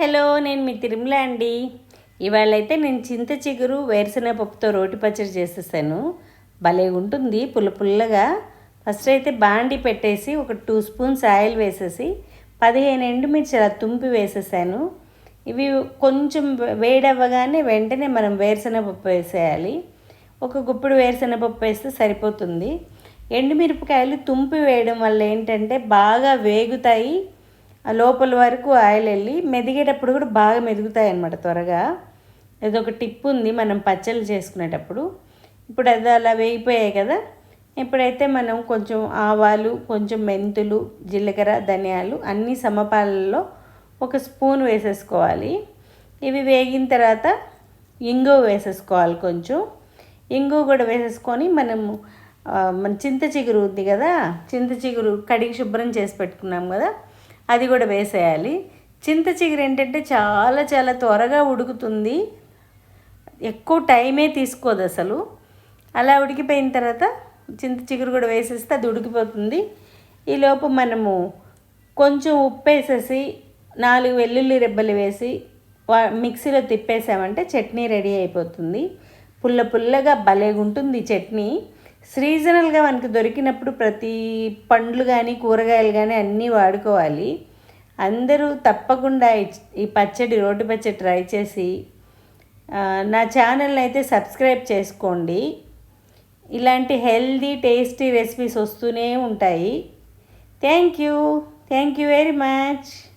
Hello నేను మీ తిరుమల అండి. ఇవాళ అయితే నేను చింత చిగురు వేరుశనగ పప్పుతో రోటి పచ్చడి చేసేసాను. భలే ఉంటుంది పుల్ల పుల్లగా. ఫస్ట్ అయితే బాండి పెట్టేసి ఒక టూ స్పూన్స్ ఆయిల్ వేసేసి పదిహేను ఎండుమిర్చి అలా తుంపి వేసేసాను. ఇవి కొంచెం వేడవ్వగానే వెంటనే మనం వేరుశనగ పప్పు వేసేయాలి. ఒక గుప్పుడు వేరుశనగ పప్పు వేస్తే సరిపోతుంది. ఎండుమిరపకాయలు తుంపి వేయడం వల్ల ఏంటంటే బాగా వేగుతాయి లోపల వరకు ఆయిల్ వెళ్ళి మెదిగేటప్పుడు కూడా బాగా మెదుగుతాయి అన్నమాట త్వరగా. ఒక టిప్ ఉంది మనం పచ్చళ్ళు చేసుకునేటప్పుడు. ఇప్పుడు అది అలా వేగిపోయాయి కదా. ఇప్పుడైతే మనం కొంచెం ఆవాలు కొంచెం మెంతులు జీలకర్ర ధనియాలు అన్నీ సమపాలలో ఒక స్పూన్ వేసేసుకోవాలి. ఇవి వేగిన తర్వాత ఇంగు వేసేసుకోవాలి కొంచెం. ఇంగు కూడా వేసేసుకొని మనము మన చింత చిగురు ఉంది కదా. చింత చిగురు కడిగి శుభ్రం చేసి పెట్టుకున్నాం కదా. అది కూడా వేసేయాలి. చింత చిగురు ఏంటంటే చాలా చాలా త్వరగా ఉడుకుతుంది. ఎక్కువ టైమే తీసుకోదు అసలు. అలా ఉడికిపోయిన తర్వాత చింత చిగురు కూడా వేసేస్తే అది ఉడికిపోతుంది. ఈలోపు మనము కొంచెం ఉప్పు వేసేసి నాలుగు వెల్లుల్లి రెబ్బలు వేసి వా మిక్సీలో తిప్పేసామంటే చట్నీ రెడీ అయిపోతుంది. పుల్ల పుల్లగా భలేగా ఉంటుంది చట్నీ. సీజనల్గా మనకు దొరికినప్పుడు ప్రతి పండ్లు కానీ కూరగాయలు కానీ అన్నీ వాడుకోవాలి. అందరూ తప్పకుండా ఈ- ఈ పచ్చడి రోటి పచ్చడి ట్రై చేసి నా ఛానల్ని అయితే సబ్స్క్రైబ్ చేసుకోండి. ఇలాంటి హెల్దీ టేస్టీ రెసిపీస్ వస్తూనే ఉంటాయి. Thank you. Thank you very much.